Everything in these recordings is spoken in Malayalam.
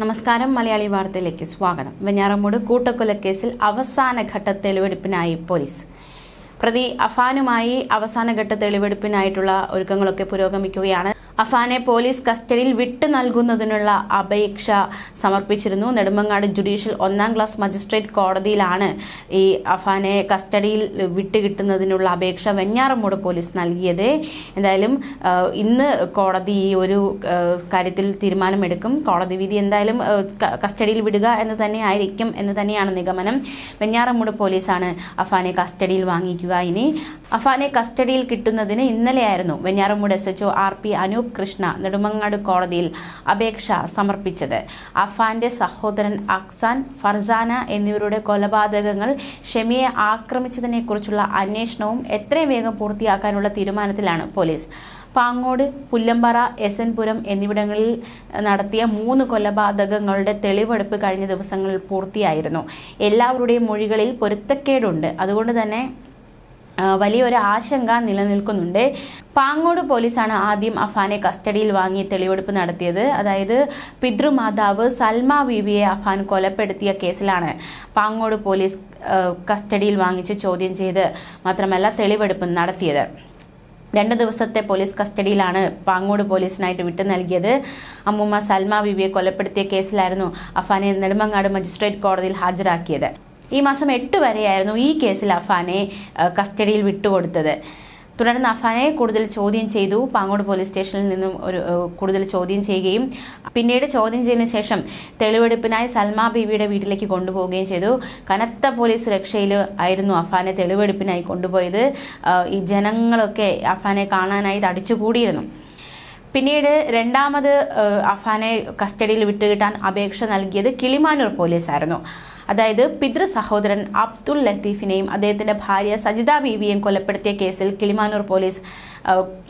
നമസ്കാരം മലയാളി വാർത്തയിലേക്ക് സ്വാഗതം. വെഞ്ഞാറമൂട് കൂട്ടക്കൊലക്കേസിൽ അവസാനഘട്ട തെളിവെടുപ്പിനായി പോലീസ്. പ്രതി അഫാനുമായി അവസാനഘട്ട തെളിവെടുപ്പിനായിട്ടുള്ള ഒരുക്കങ്ങളൊക്കെ പുരോഗമിക്കുകയാണ്. അഫാനെ പോലീസ് കസ്റ്റഡിയിൽ വിട്ടു നൽകുന്നതിനുള്ള അപേക്ഷ സമർപ്പിച്ചിരുന്നു. നെടുമങ്ങാട് ജുഡീഷ്യൽ ഒന്നാം ക്ലാസ് മജിസ്ട്രേറ്റ് കോടതിയിലാണ് ഈ അഫാനെ കസ്റ്റഡിയിൽ വിട്ടുകിട്ടുന്നതിനുള്ള അപേക്ഷ വെഞ്ഞാറമൂട് പോലീസ് നൽകിയത്. എന്തായാലും ഇന്ന് കോടതി ഈ ഒരു കാര്യത്തിൽ തീരുമാനമെടുക്കും. കോടതി വിധി എന്തായാലും കസ്റ്റഡിയിൽ വിടുക എന്ന് തന്നെ ആയിരിക്കും എന്ന് തന്നെയാണ് നിഗമനം. വെഞ്ഞാറമൂട് പോലീസാണ് അഫാനെ കസ്റ്റഡിയിൽ വാങ്ങിക്കുക. ഇനി അഫാനെ കസ്റ്റഡിയിൽ കിട്ടുന്നതിന് ഇന്നലെയായിരുന്നു Venjaramoodu S H R P Anoop Krishna Nedumangad കോടതിയിൽ അപേക്ഷ സമർപ്പിച്ചത്. അഫാന്റെ സഹോദരൻ അക്സാൻ ഫർസാന എന്നിവരുടെ കൊലപാതകങ്ങൾ ഷെമിയെ ആക്രമിച്ചതിനെക്കുറിച്ചുള്ള അന്വേഷണവും എത്രയും വേഗം പൂർത്തിയാക്കാനുള്ള തീരുമാനത്തിലാണ് police. Pangode Pullampara S N Puram എന്നിവിടങ്ങളിൽ നടത്തിയ മൂന്ന് കൊലപാതകങ്ങളുടെ തെളിവെടുപ്പ് കഴിഞ്ഞ ദിവസങ്ങളിൽ പൂർത്തിയായിരുന്നു. എല്ലാവരുടെയും മൊഴികളിൽ പൊരുത്തക്കേടുണ്ട്. അതുകൊണ്ട് തന്നെ വലിയൊരു ആശങ്ക നിലനിൽക്കുന്നുണ്ട്. പാങ്ങോട് പോലീസാണ് ആദ്യം അഫാനെ കസ്റ്റഡിയിൽ വാങ്ങി തെളിവെടുപ്പ് നടത്തിയത്. അതായത് പിതൃമാതാവ് സൽമ ബീവിയെ അഫാൻ കൊലപ്പെടുത്തിയ കേസിലാണ് പാങ്ങോട് പോലീസ് കസ്റ്റഡിയിൽ വാങ്ങിച്ച് ചോദ്യം ചെയ്ത് മാത്രമല്ല തെളിവെടുപ്പ് നടത്തിയത്. രണ്ട് ദിവസത്തെ പോലീസ് കസ്റ്റഡിയിലാണ് പാങ്ങോട് പോലീസിനായിട്ട് വിട്ടു നൽകിയത്. അമ്മൂമ്മ സൽമ ബീവിയെ കൊലപ്പെടുത്തിയ കേസിലായിരുന്നു അഫാനെ നെടുമങ്ങാട് മജിസ്ട്രേറ്റ് കോടതിയിൽ ഹാജരാക്കിയത്. ഈ മാസം എട്ട് വരെയായിരുന്നു ഈ കേസിൽ അഫാനെ കസ്റ്റഡിയിൽ വിട്ടുകൊടുത്തത്. തുടർന്ന് അഫാനെ കൂടുതൽ ചോദ്യം ചെയ്തു. പാങ്ങോട് പോലീസ് സ്റ്റേഷനിൽ നിന്നും ഒരു കൂടുതൽ ചോദ്യം ചെയ്യുകയും പിന്നീട് ചോദ്യം ചെയ്തതിനു ശേഷം തെളിവെടുപ്പിനായി സൽമ ബീവിയുടെ വീട്ടിലേക്ക് കൊണ്ടുപോവുകയും ചെയ്തു. കനത്ത പോലീസ് സുരക്ഷയിൽ ആയിരുന്നു അഫാനെ തെളിവെടുപ്പിനായി കൊണ്ടുപോയത്. ഈ ജനങ്ങളൊക്കെ അഫാനെ കാണാനായി തടിച്ചുകൂടിയിരുന്നു. പിന്നീട് രണ്ടാമത് അഫാനെ കസ്റ്റഡിയിൽ വിട്ടുകിട്ടാൻ അപേക്ഷ നൽകിയത് കിളിമാനൂർ പോലീസായിരുന്നു. അതായത് പിതൃ സഹോദരൻ അബ്ദുൾ ലത്തീഫിനെയും അദ്ദേഹത്തിന്റെ ഭാര്യ സജിത ബീവിയെയും കൊലപ്പെടുത്തിയ കേസിൽ കിളിമാനൂർ പോലീസ്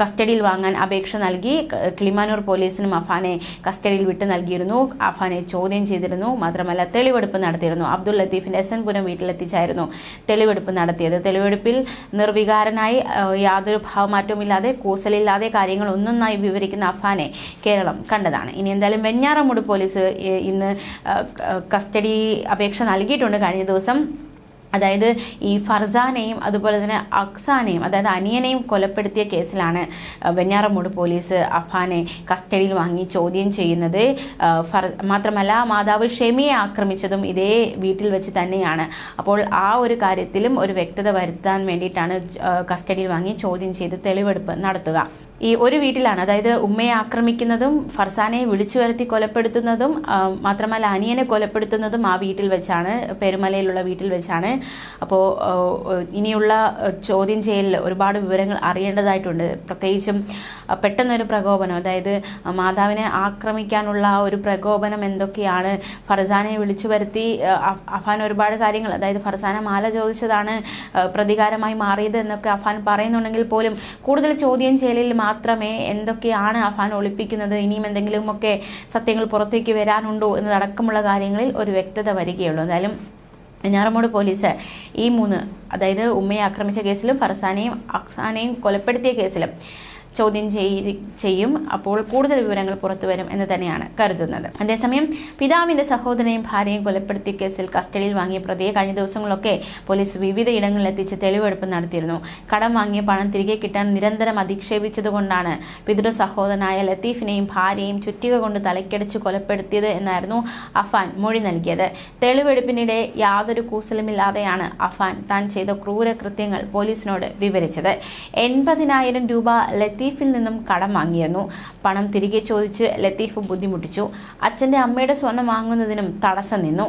കസ്റ്റഡിയിൽ വാങ്ങാൻ അപേക്ഷ നൽകി. കിളിമാനൂർ പോലീസിനും അഫാനെ കസ്റ്റഡിയിൽ വിട്ടു നൽകിയിരുന്നു. അഫാനെ ചോദ്യം ചെയ്തിരുന്നു. മാത്രമല്ല തെളിവെടുപ്പ് നടത്തിയിരുന്നു. അബ്ദുൾ ലത്തീഫിന്റെ എസ് എൻ വീട്ടിലെത്തിച്ചായിരുന്നു തെളിവെടുപ്പ് നടത്തിയത്. തെളിവെടുപ്പിൽ നിർവികാരനായി യാതൊരു ഭാവമാറ്റവുമില്ലാതെ കൂസലില്ലാതെ കാര്യങ്ങൾ ഒന്നൊന്നായി വിവരിക്കുന്ന അഫാനെ കേരളം കണ്ടതാണ്. ഇനി എന്തായാലും വെഞ്ഞാറമൂട് പോലീസ് ഇന്ന് കസ്റ്റഡി അപേക്ഷ നൽകിയിട്ടുണ്ട് കഴിഞ്ഞ ദിവസം. അതായത് ഈ ഫർസാനെയും അതുപോലെ തന്നെ അക്സാനെയും അതായത് അനിയനെയും കൊലപ്പെടുത്തിയ കേസിലാണ് വെഞ്ഞാറമൂട് പോലീസ് അഫാനെ കസ്റ്റഡിയിൽ വാങ്ങി ചോദ്യം ചെയ്യുന്നത്. ഫർ മാത്രമല്ല മാതാവ് ഷെമിയെ ആക്രമിച്ചതും ഇതേ വീട്ടിൽ വെച്ച് തന്നെയാണ്. അപ്പോൾ ആ ഒരു കാര്യത്തിലും ഒരു വ്യക്തത വരുത്താൻ വേണ്ടിയിട്ടാണ് കസ്റ്റഡിയിൽ വാങ്ങി ചോദ്യം ചെയ്ത് തെളിവെടുപ്പ് നടത്തുക. ഈ ഒരു വീട്ടിലാണ്. അതായത് ഉമ്മയെ ആക്രമിക്കുന്നതും ഫർസാനെ വിളിച്ചു വരുത്തി കൊലപ്പെടുത്തുന്നതും മാത്രമല്ല അനിയനെ കൊലപ്പെടുത്തുന്നതും ആ വീട്ടിൽ വെച്ചാണ് പെരുമലയിലുള്ള വീട്ടിൽ വെച്ചാണ്. അപ്പോൾ ഇനിയുള്ള ചോദ്യം ചെയ്യലിൽ ഒരുപാട് വിവരങ്ങൾ അറിയേണ്ടതായിട്ടുണ്ട്. പ്രത്യേകിച്ചും പെട്ടെന്നൊരു പ്രകോപനം അതായത് മാതാവിനെ ആക്രമിക്കാനുള്ള ഒരു പ്രകോപനം എന്തൊക്കെയാണ്? ഫർസാനെ വിളിച്ചു വരുത്തി അഫാൻ ഒരുപാട് കാര്യങ്ങൾ അതായത് ഫർസാന മാല ചോദിച്ചതാണ് പ്രതികാരമായി മാറിയത് എന്നൊക്കെ അഫാൻ പറയുന്നുണ്ടെങ്കിൽ പോലും കൂടുതൽ ചോദ്യം ചെയ്യലിൽ മാത്രമേ എന്തൊക്കെയാണ് അഫാൻ ഒളിപ്പിക്കുന്നത്? ഇനിയും എന്തെങ്കിലുമൊക്കെ സത്യങ്ങൾ പുറത്തേക്ക് വരാനുണ്ടോ എന്നതടക്കമുള്ള കാര്യങ്ങളിൽ ഒരു വ്യക്തത വരികയുള്ളൂ. എന്തായാലും ഞാറമൂട് പോലീസ് ഈ മൂന്ന് അതായത് ഉമ്മയെ ആക്രമിച്ച കേസിലും ഫർസാനെയും അക്സാനെയും കൊലപ്പെടുത്തിയ കേസിലും ചോദ്യം ചെയ്- ചെയ്യും. അപ്പോൾ കൂടുതൽ വിവരങ്ങൾ പുറത്തു വരും എന്ന് തന്നെയാണ് കരുതുന്നത്. അതേസമയം പിതാവിന്റെ സഹോദരനെയും ഭാര്യയും കൊലപ്പെടുത്തിയ കേസിൽ കസ്റ്റഡിയിൽ വാങ്ങിയ പ്രതിയെ കഴിഞ്ഞ ദിവസങ്ങളിലൊക്കെ പോലീസ് വിവിധ ഇടങ്ങളിൽ എത്തിച്ച് തെളിവെടുപ്പ് നടത്തിയിരുന്നു. കടം വാങ്ങിയ പണം തിരികെ കിട്ടാൻ നിരന്തരം അധിക്ഷേപിച്ചതുകൊണ്ടാണ് പിതൃ സഹോദരനായ ലത്തീഫിനെയും ഭാര്യയും ചുറ്റിക കൊണ്ട് തലക്കടിച്ച് കൊലപ്പെടുത്തിയത് എന്നായിരുന്നു അഫാൻ മൊഴി നൽകിയത്. തെളിവെടുപ്പിനിടെ യാതൊരു കൂസലുമില്ലാതെയാണ് അഫാൻ താൻ ചെയ്ത ക്രൂരകൃത്യങ്ങൾ പോലീസിനോട് വിവരിച്ചത്. എൺപതിനായിരം രൂപ ലത്തീഫിൽ നിന്നും കടം വാങ്ങിയിരുന്നു പണം തിരികെ ചോദിച്ച് ലത്തീഫ് ബുദ്ധിമുട്ടിച്ചു. അച്ഛന്റെ അമ്മയുടെ സ്വർണം വാങ്ങുന്നതിനും തടസ്സം നിന്നു.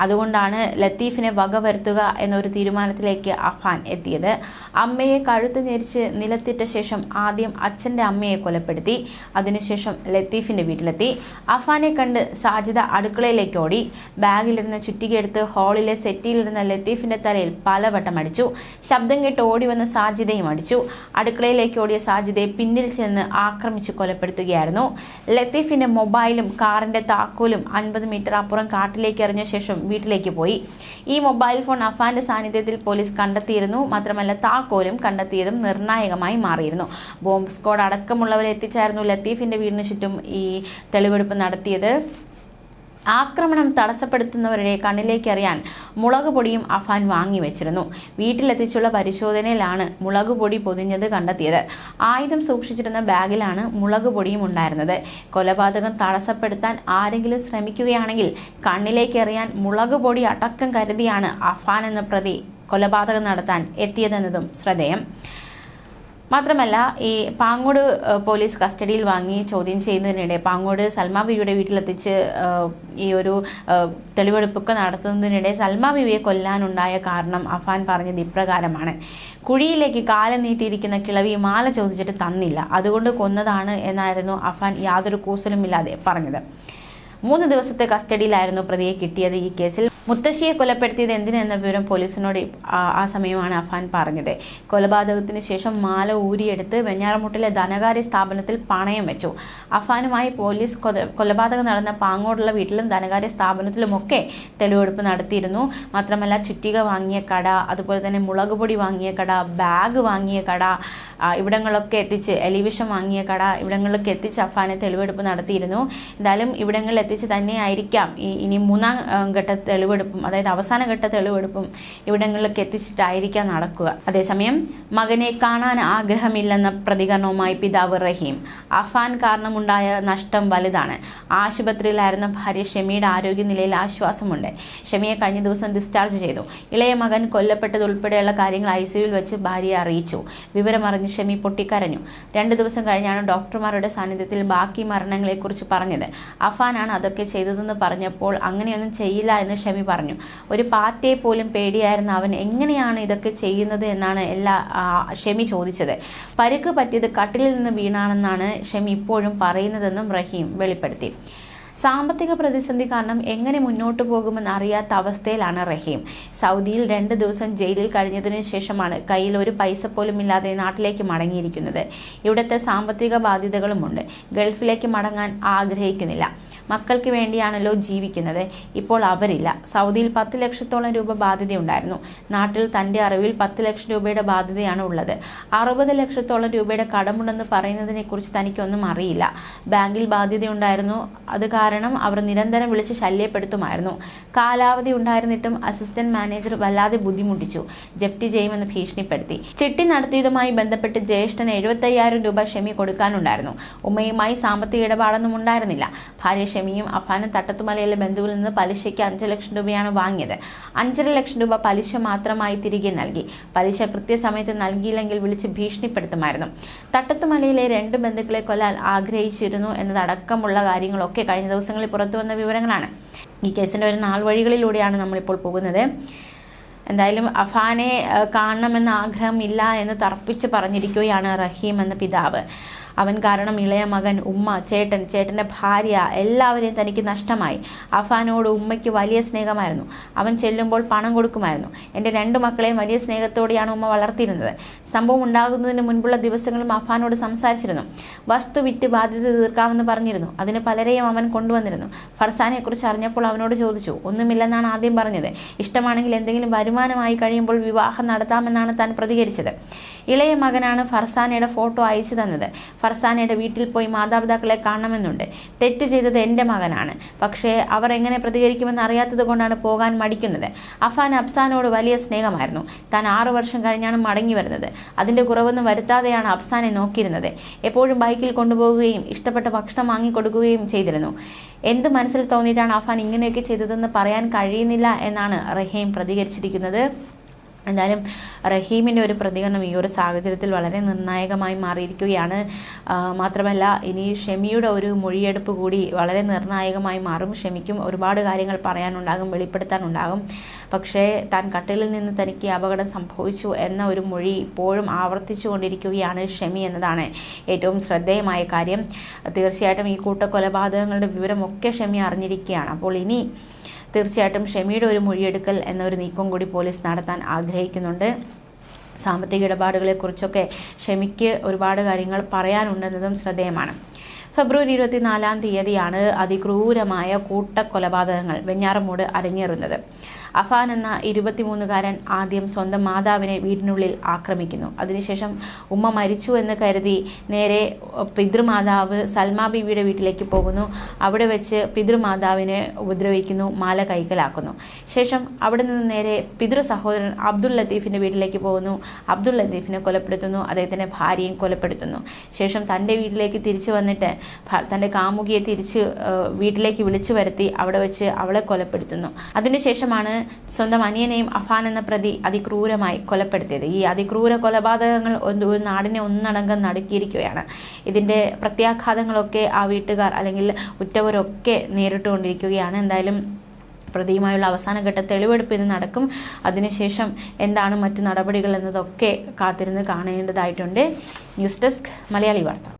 അതുകൊണ്ടാണ് ലത്തീഫിനെ വകവരുത്തുക എന്നൊരു തീരുമാനത്തിലേക്ക് അഫാൻ എത്തിയത്. അമ്മയെ കഴുത്ത് ഞെരിച്ച് നിലത്തിട്ട ശേഷം ആദ്യം അച്ഛന്റെ അമ്മയെ കൊലപ്പെടുത്തി അതിനുശേഷം ലത്തീഫിന്റെ വീട്ടിലെത്തി. അഫാനെ കണ്ട് സാജിദ അടുക്കളയിലേക്ക് ഓടി. ബാഗിലിരുന്ന ചുറ്റികയെടുത്ത് ഹാളിലെ സെറ്റിയിലിരുന്ന ലത്തീഫിന്റെ തലയിൽ പലവട്ടം അടിച്ചു. ശബ്ദം കേട്ട് ഓടി വന്ന സാജിദയും അടിച്ചു. അടുക്കളയിലേക്ക് ഓടിയ സാജിദയെ പിന്നിൽ ചെന്ന് ആക്രമിച്ച് കൊലപ്പെടുത്തുകയായിരുന്നു. ലത്തീഫിന്റെ മൊബൈലും കാറിന്റെ താക്കോലും അൻപത് മീറ്റർ അപ്പുറം കാട്ടിലേക്ക് എറിഞ്ഞ ശേഷം വീട്ടിലേക്ക് പോയി. ഈ മൊബൈൽ ഫോൺ അഫാന്റെ സാന്നിധ്യത്തിൽ പോലീസ് കണ്ടെത്തിയിരുന്നു. മാത്രമല്ല താക്കോലും കണ്ടെത്തിയതും നിർണായകമായി മാറിയിരുന്നു. ബോംബ് സ്ക്വാഡ് അടക്കമുള്ളവരെ എത്തിച്ചായിരുന്നു ലത്തീഫിന്റെ വീടിന് ചുറ്റും ഈ തെളിവെടുപ്പ് നടത്തിയത്. ആക്രമണം തടസ്സപ്പെടുത്തുന്നവരുടെ കണ്ണിലേക്ക് അറിയാൻ മുളക് പൊടിയും അഫാൻ വാങ്ങിവെച്ചിരുന്നു വീട്ടിലെത്തിച്ചുള്ള പരിശോധനയിലാണ് മുളക് പൊടി പൊതിഞ്ഞത് കണ്ടെത്തിയത്. ആയുധം സൂക്ഷിച്ചിരുന്ന ബാഗിലാണ് മുളക് പൊടിയും ഉണ്ടായിരുന്നത്. കൊലപാതകം തടസ്സപ്പെടുത്താൻ ആരെങ്കിലും ശ്രമിക്കുകയാണെങ്കിൽ കണ്ണിലേക്ക് എറിയാൻ മുളക് പൊടി അടക്കം കരുതിയാണ് അഫാൻ എന്ന പ്രതി കൊലപാതകം നടത്താൻ എത്തിയതെന്നതും ശ്രദ്ധേയം. മാത്രമല്ല ഈ പാങ്ങോട് പോലീസ് കസ്റ്റഡിയിൽ വാങ്ങി ചോദ്യം ചെയ്യുന്നതിനിടെ പാങ്ങോട് സൽമാ ബിയുടെ വീട്ടിലെത്തിച്ച് ഈ ഒരു തെളിവെടുപ്പൊക്കെ നടത്തുന്നതിനിടെ സൽമാ ബിവിയെ കൊല്ലാനുണ്ടായ കാരണം അഫാൻ പറഞ്ഞത് ഇപ്രകാരമാണ്. കുഴിയിലേക്ക് കാലം നീട്ടിയിരിക്കുന്ന കിളവി മാല ചോദിച്ചിട്ട് തന്നില്ല. അതുകൊണ്ട് കൊന്നതാണ് എന്നായിരുന്നു അഫാൻ യാതൊരു കൂസലുമില്ലാതെ പറഞ്ഞത്. മൂന്ന് ദിവസത്തെ കസ്റ്റഡിയിലായിരുന്നു പ്രതിയെ കിട്ടിയത് ഈ കേസിൽ. മുത്തശ്ശിയെ കൊലപ്പെടുത്തിയത് എന്തിനെന്ന വിവരം പോലീസിനോട് ആ- സമയമാണ് അഫാൻ പറഞ്ഞത്. കൊലപാതകത്തിന് ശേഷം മാല ഊരിയെടുത്ത് വെഞ്ഞാറമുട്ടിലെ ധനകാര്യ സ്ഥാപനത്തിൽ പണയം വെച്ചു. അഫാനുമായി പോലീസ് കൊല- കൊലപാതകം നടന്ന പാങ്ങോടുള്ള വീട്ടിലും ധനകാര്യ സ്ഥാപനത്തിലുമൊക്കെ തെളിവെടുപ്പ് നടത്തിയിരുന്നു. മാത്രമല്ല ചുറ്റിക വാങ്ങിയ കട അതുപോലെ തന്നെ മുളക് പൊടി വാങ്ങിയ കട ബാഗ് വാങ്ങിയ കട ഇവിടങ്ങളിലൊക്കെ എത്തിച്ച് എലിവിഷം വാങ്ങിയ കട ഇവിടങ്ങളിലൊക്കെ എത്തിച്ച് അഫാനെ തെളിവെടുപ്പ് നടത്തിയിരുന്നു. എന്തായാലും ഇവിടങ്ങളിൽ എത്തിച്ച് തന്നെയായിരിക്കാം. ഈ ഇനി മൂന്നാം ഘട്ട ഘട്ട തെളിവെടുപ്പും അതായത് അവസാന ഘട്ട തെളിവെടുപ്പും ഇവിടങ്ങളിലൊക്കെ എത്തിച്ചിട്ടായിരിക്കാം നടക്കുക. അതേസമയം മകനെ കാണാൻ ആഗ്രഹമില്ലെന്ന പ്രതികരണവുമായി പിതാവ് റഹീം. അഫാൻ കാരണമുണ്ടായ നഷ്ടം വലുതാണ്. ആശുപത്രിയിലായിരുന്ന ഭാര്യ ഷെമിയുടെ ആരോഗ്യനിലയിൽ ആശ്വാസമുണ്ട്. ഷെമിയെ കഴിഞ്ഞ ദിവസം ഡിസ്ചാർജ് ചെയ്തു. ഇളയ മകൻ കൊല്ലപ്പെട്ടതുൾപ്പെടെയുള്ള കാര്യങ്ങൾ ഐ സിയുവിൽ വെച്ച് ഭാര്യയെ അറിയിച്ചു. വിവരമറിഞ്ഞ് ഷെമി പൊട്ടിക്കരഞ്ഞു. രണ്ട് ദിവസം കഴിഞ്ഞാണ് ഡോക്ടർമാരുടെ സാന്നിധ്യത്തിൽ ബാക്കി മരണങ്ങളെക്കുറിച്ച് പറഞ്ഞത്. അഫാനാണ് അതൊക്കെ ചെയ്തതെന്ന് പറഞ്ഞപ്പോൾ അങ്ങനെയൊന്നും ചെയ്യില്ല എന്ന് ഷെമി പറഞ്ഞു. ഒരു പാറ്റയെ പോലും പേടിയായിരുന്ന അവൻ എങ്ങനെയാണ് ഇതൊക്കെ ചെയ്യുന്നത് എന്നാണ് എല്ലാ ഷെമി ചോദിച്ചത്. പരുക്ക് പറ്റിയത് കട്ടിലിൽ നിന്ന് വീണാണെന്നാണ് ഷെമി ഇപ്പോഴും പറയുന്നതെന്നും റഹീം വെളിപ്പെടുത്തി. സാമ്പത്തിക പ്രതിസന്ധി കാരണം എങ്ങനെ മുന്നോട്ട് പോകുമെന്ന് അറിയാത്ത അവസ്ഥയിലാണ് റഹീം. സൗദിയിൽ രണ്ട് ദിവസം ജയിലിൽ കഴിഞ്ഞതിന് ശേഷമാണ് കയ്യിൽ ഒരു പൈസ പോലും ഇല്ലാതെ നാട്ടിലേക്ക് മടങ്ങിയിരിക്കുന്നത്. ഇവിടുത്തെ സാമ്പത്തിക ബാധ്യതകളുമുണ്ട്. ഗൾഫിലേക്ക് മടങ്ങാൻ ആഗ്രഹിക്കുന്നില്ല. മക്കൾക്ക് വേണ്ടിയാണല്ലോ ജീവിക്കുന്നത്. ഇപ്പോൾ അവരില്ല. സൗദിയിൽ പത്ത് ലക്ഷത്തോളം രൂപ ബാധ്യതയുണ്ടായിരുന്നു. നാട്ടിൽ തന്റെ അറിവിൽ പത്ത് ലക്ഷം രൂപയുടെ ബാധ്യതയാണ് ഉള്ളത്. അറുപത് ലക്ഷത്തോളം രൂപയുടെ കടമുണ്ടെന്ന് പറയുന്നതിനെക്കുറിച്ച് തനിക്കൊന്നും അറിയില്ല. ബാങ്കിൽ ബാധ്യതയുണ്ടായിരുന്നു. അത് കാരണം അവർ നിരന്തരം വിളിച്ച് ശല്യപ്പെടുത്തുമായിരുന്നു. കാലാവധി ഉണ്ടായിരുന്നിട്ടും അസിസ്റ്റന്റ് മാനേജർ വല്ലാതെ ബുദ്ധിമുട്ടിച്ചു. ജപ്തി ചെയ്യുമെന്ന് ഭീഷണിപ്പെടുത്തി. ചിട്ടി നടത്തിയതുമായി ബന്ധപ്പെട്ട് ജ്യേഷ്ഠന് എഴുപത്തയ്യായിരം രൂപ ഷെമി കൊടുക്കാനുണ്ടായിരുന്നു. ഉമ്മയുമായി സാമ്പത്തിക ഇടപാടൊന്നും ഉണ്ടായിരുന്നില്ല. ഭാര്യ ഷെമിയും അഫാനും തട്ടത്തുമലയിലെ ബന്ധുവിൽ നിന്ന് പലിശയ്ക്ക് അഞ്ച് ലക്ഷം രൂപയാണ് വാങ്ങിയത്. അഞ്ചര ലക്ഷം രൂപ പലിശ മാത്രമായി തിരികെ നൽകി. പലിശ കൃത്യസമയത്ത് നൽകിയില്ലെങ്കിൽ വിളിച്ച് ഭീഷണിപ്പെടുത്തുമായിരുന്നു. തട്ടത്തുമലയിലെ രണ്ട് ബന്ധുക്കളെ കൊല്ലാൻ ആഗ്രഹിച്ചിരുന്നു എന്നതടക്കമുള്ള കാര്യങ്ങളൊക്കെ കഴിഞ്ഞ ദിവസങ്ങളിൽ പുറത്തു വന്ന വിവരങ്ങളാണ്. ഈ കേസിന്റെ ഒരു നാൾ വഴികളിലൂടെയാണ് നമ്മളിപ്പോൾ പോകുന്നത്. എന്തായാലും അഫാനെ കാണണമെന്ന് ആഗ്രഹമില്ല എന്ന് തർപ്പിച്ച് പറഞ്ഞിരിക്കുകയാണ് റഹീം എന്ന പിതാവ്. അവൻ കാരണം ഇളയ മകൻ ഉമ്മ ചേട്ടൻ ചേട്ടന്റെ ഭാര്യ എല്ലാവരെയും തനിക്ക് നഷ്ടമായി. അഫാനോട് ഉമ്മയ്ക്ക് വലിയ സ്നേഹമായിരുന്നു. അവൻ ചെല്ലുമ്പോൾ പണം കൊടുക്കുമായിരുന്നു. എന്റെ രണ്ട് മക്കളെയും വലിയ സ്നേഹത്തോടെയാണ് ഉമ്മ വളർത്തിയിരുന്നത്. സംഭവം ഉണ്ടാകുന്നതിന് മുൻപുള്ള ദിവസങ്ങളും അഫാനോട് സംസാരിച്ചിരുന്നു. വസ്തു വിറ്റ് ബാധ്യത തീർക്കാമെന്ന് പറഞ്ഞിരുന്നു. അതിന് പലരെയും അവൻ കൊണ്ടുവന്നിരുന്നു. ഫർസാനെക്കുറിച്ച് അറിഞ്ഞപ്പോൾ അവനോട് ചോദിച്ചു ഒന്നുമില്ലെന്നാണ് ആദ്യം പറഞ്ഞത്. ഇഷ്ടമാണെങ്കിൽ എന്തെങ്കിലും വരുമാനമായി കഴിയുമ്പോൾ വിവാഹം നടത്താമെന്നാണ് താൻ പ്രതികരിച്ചത്. ഇളയ മകനാണ് ഫർസാനയുടെ ഫോട്ടോ അയച്ചു തന്നത്. ഫർസാനയുടെ വീട്ടിൽ പോയി മാതാപിതാക്കളെ കാണണമെന്നുണ്ട്. തെറ്റ് ചെയ്തത് എന്റെ മകനാണ്. പക്ഷേ അവർ എങ്ങനെ പ്രതികരിക്കുമെന്ന് അറിയാത്തത് കൊണ്ടാണ് പോകാൻ മടിക്കുന്നത്. അഫാൻ അഫ്സാനോട് വലിയ സ്നേഹമായിരുന്നു. താൻ ആറു വർഷം കഴിഞ്ഞാണ് മടങ്ങി വരുന്നത്. അതിന്റെ കുറവൊന്നും വരുത്താതെയാണ് അഫ്സാനെ നോക്കിയിരുന്നത്. എപ്പോഴും ബൈക്കിൽ കൊണ്ടുപോകുകയും ഇഷ്ടപ്പെട്ട ഭക്ഷണം വാങ്ങിക്കൊടുക്കുകയും ചെയ്തിരുന്നു. എന്ത് മനസ്സിൽ തോന്നിയിട്ടാണ് അഫാൻ ഇങ്ങനെയൊക്കെ ചെയ്തതെന്ന് പറയാൻ കഴിയുന്നില്ല എന്നാണ് റഹീം പ്രതികരിച്ചിരിക്കുന്നത്. എന്തായാലും റഹീമിന്റെ ഒരു പ്രതികരണം ഈ ഒരു സാഹചര്യത്തിൽ വളരെ നിർണായകമായി മാറിയിരിക്കുകയാണ്. മാത്രമല്ല ഇനി ഷെമിയുടെ ഒരു മൊഴിയെടുപ്പ് കൂടി വളരെ നിർണായകമായി മാറും. ഷെമിക്കും ഒരുപാട് കാര്യങ്ങൾ പറയാനുണ്ടാകും വെളിപ്പെടുത്താനുണ്ടാകും. പക്ഷേ താൻ കട്ടിലിൽ നിന്ന് തനിക്ക് അപകടം സംഭവിച്ചു എന്ന ഒരു മൊഴി ഇപ്പോഴും ആവർത്തിച്ചു കൊണ്ടിരിക്കുകയാണ് ഷെമി എന്നതാണ് ഏറ്റവും ശ്രദ്ധേയമായ കാര്യം. തീർച്ചയായിട്ടും ഈ കൂട്ടക്കൊലപാതകങ്ങളുടെ വിവരമൊക്കെ ഷെമി അറിഞ്ഞിരിക്കുകയാണ്. അപ്പോൾ ഇനി തീർച്ചയായിട്ടും ഷെമിയുടെ ഒരു മൊഴിയെടുക്കൽ എന്നൊരു നീക്കം കൂടി പോലീസ് നടത്താൻ ആഗ്രഹിക്കുന്നുണ്ട്. സാമ്പത്തിക ഇടപാടുകളെക്കുറിച്ചൊക്കെ ഷെമിക്ക് ഒരുപാട് കാര്യങ്ങൾ പറയാനുണ്ടെന്നതും ശ്രദ്ധേയമാണ്. ഫെബ്രുവരി ഇരുപത്തിനാലാം തീയതിയാണ് അതിക്രൂരമായ കൂട്ടക്കൊലപാതകങ്ങൾ വെഞ്ഞാറമൂട് അരങ്ങേറുന്നത്. അഫാൻ എന്ന ഇരുപത്തിമൂന്നുകാരൻ ആദ്യം സ്വന്തം മാതാവിനെ വീടിനുള്ളിൽ ആക്രമിക്കുന്നു. അതിനുശേഷം ഉമ്മ മരിച്ചു എന്ന് കരുതി നേരെ പിതൃമാതാവ് സൽമാ ബീവിയുടെ വീട്ടിലേക്ക് പോകുന്നു. അവിടെ വെച്ച് പിതൃമാതാവിനെ ഉപദ്രവിക്കുന്നു മാല കൈക്കലാക്കുന്നു. ശേഷം അവിടെ നിന്ന് നേരെ പിതൃ സഹോദരൻ അബ്ദുൾ ലത്തീഫിന്റെ വീട്ടിലേക്ക് പോകുന്നു. അബ്ദുൾ ലത്തീഫിനെ കൊലപ്പെടുത്തുന്നു അദ്ദേഹത്തിന്റെ ഭാര്യയും കൊലപ്പെടുത്തുന്നു. ശേഷം തന്റെ വീട്ടിലേക്ക് തിരിച്ചു വന്നിട്ട് തന്റെ കാമുകിയെ തിരിച്ച് വീട്ടിലേക്ക് വിളിച്ചു വരുത്തി അവിടെ വെച്ച് അവളെ കൊലപ്പെടുത്തുന്നു. അതിനുശേഷമാണ് സ്വന്തം അനിയനെയും അഫാൻ എന്ന പ്രതി അതിക്രൂരമായി കൊലപ്പെടുത്തിയത്. ഈ അതിക്രൂര കൊലപാതകങ്ങൾ ഒരു നാടിനെ ഒന്നടങ്കം നടുക്കിയിരിക്കുകയാണ്. ഇതിന്റെ പ്രത്യാഘാതങ്ങളൊക്കെ ആ വീട്ടുകാർ അല്ലെങ്കിൽ ഉറ്റവരൊക്കെ നേരിട്ടുകൊണ്ടിരിക്കുകയാണ്. എന്തായാലും പ്രതിയുമായുള്ള അവസാനഘട്ട തെളിവെടുപ്പ് ഇന്ന് നടക്കും. അതിനുശേഷം എന്താണ് മറ്റു നടപടികൾ എന്നതൊക്കെ കാത്തിരുന്ന് കാണേണ്ടതായിട്ടുണ്ട്. ന്യൂസ് ഡെസ്ക് മലയാളി വാർത്ത.